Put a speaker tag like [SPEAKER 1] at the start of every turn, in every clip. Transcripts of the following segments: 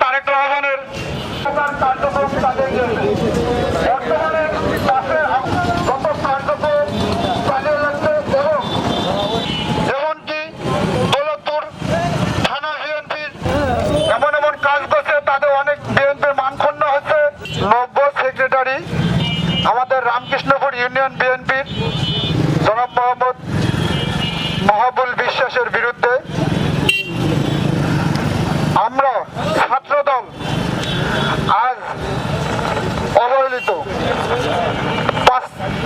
[SPEAKER 1] তারেক রহমানের কার্যক্রম তাদের বর্তমানে পাশের কার্যক্রম চালিয়ে যাচ্ছে এবং এমনকি দৌলতপুর থানা এমন এমন কাজ করছে তাদের অনেক বিএনপির মানক্ষুণ্ণ হচ্ছে। নব্য সেক্রেটারি আমাদের রামকৃষ্ণপুর ইউনিয়ন বিএনপির জনাব মোহাম্মদ মাহাবুল বিশ্বাসের বিরুদ্ধে আমরা ছাত্রদল আজ অবহেলিত।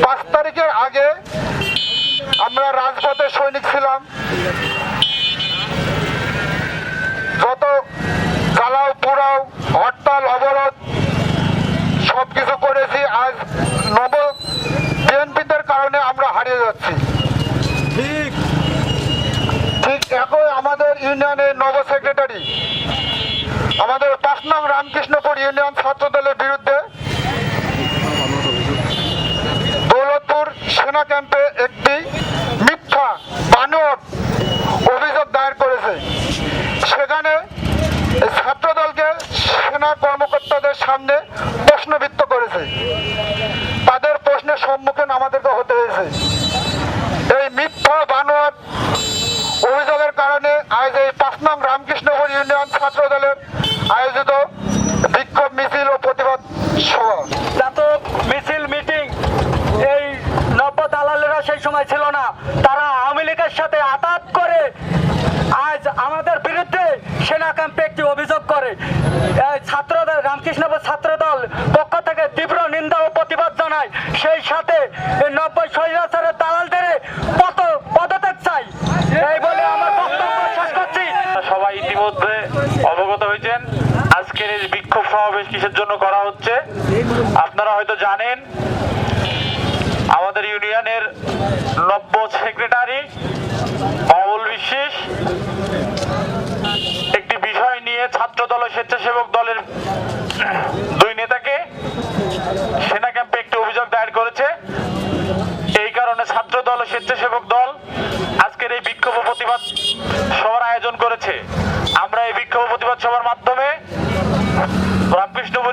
[SPEAKER 1] পাঁচ তারিখের আগে আমরা রাজপথে সৈনিক ছিলাম। যত জ্বালাও পোড়াও হরতাল, অবরোধ সবকিছু করেছি। আজ নব বিএনপিদের কারণে আমরা হারিয়ে যাচ্ছি। ইউনিয়নের নব সেক্রেটারি, আমাদের পাঁচ নং রামকৃষ্ণপুর ইউনিয়ন ছাত্র দলের বিরুদ্ধে দৌলতপুর সেনা ক্যাম্পে একটি মিথ্যা বানর অভিযোগ দায়ের করেছে। সেখানে ছাত্র দলকে সেনা কর্মকর্তাদের সামনে প্রশ্নবিত্ত করেছে। তাদের প্রশ্নের সম্মুখীন আমাদেরকে হতে হয়েছে এই মিথ্যা বানোয়ার অভিযোগের কারণে আজ এই পাঁচ নং রামকৃষ্ণপুর ইউনিয়ন ছাত্র দলের আয়োজিত বিক্ষোভ মিছিল ও প্রতিবাদ সভা।
[SPEAKER 2] মিছিল মিটিং। এই নব্য দালালেরা সেই সময় ছিল না। তারা আওয়ামী লীগের সাথে আতাত করে আজ আমাদের বিরুদ্ধে সেনা ক্যাম্পে একটি অভিযোগ করে। ছাত্রদের রামকৃষ্ণপুর ছাত্র দল পক্ষ থেকে তীব্র নিন্দা ও প্রতিবাদ জানায়। সেই সাথে নব্বই
[SPEAKER 3] সমাবেশ কিসের জন্য করা হচ্ছে? আপনারা হয়তো জানেন, আমাদের ইউনিয়নের নব্য সেক্রেটারি অমল বিশ্বাস একটি বিষয় নিয়ে ছাত্র দল ও স্বেচ্ছাসেবক দলের দুই নেতাকে সেনা ক্যাম্পে একটি অভিযোগ দায়ের করেছে। এই কারণে ছাত্র দল ও স্বেচ্ছাসেবক দল আজকের এই বিক্ষোভ প্রতিবাদ সভার আয়োজন করেছে। আমরা এই বিক্ষোভ প্রতিবাদ সভার মাধ্যমে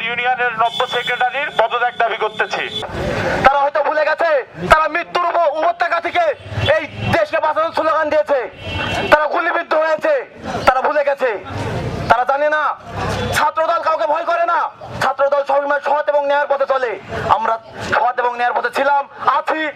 [SPEAKER 3] ইউনিয়নের নব্য সেক্রেটারির পদত্যাগ দাবি করতেছি।
[SPEAKER 4] তারা হয়তো ভুলে গেছে, তারা মৃত্যুর উপ- উপত্যকা থেকে এই দেশকে বাঁচানোর স্লোগান দিয়েছে। তারা গুলিবিদ্ধ হয়েছে, তারা ভুলে গেছে। তারা জানে না, ছাত্রদল কাউকে ভয় করে না। ছাত্রদল সবসময় সৎ এবং ন্যায়ের পথে চলে। আমরা সৎ এবং ন্যায়ের পথে ছিলাম, আছি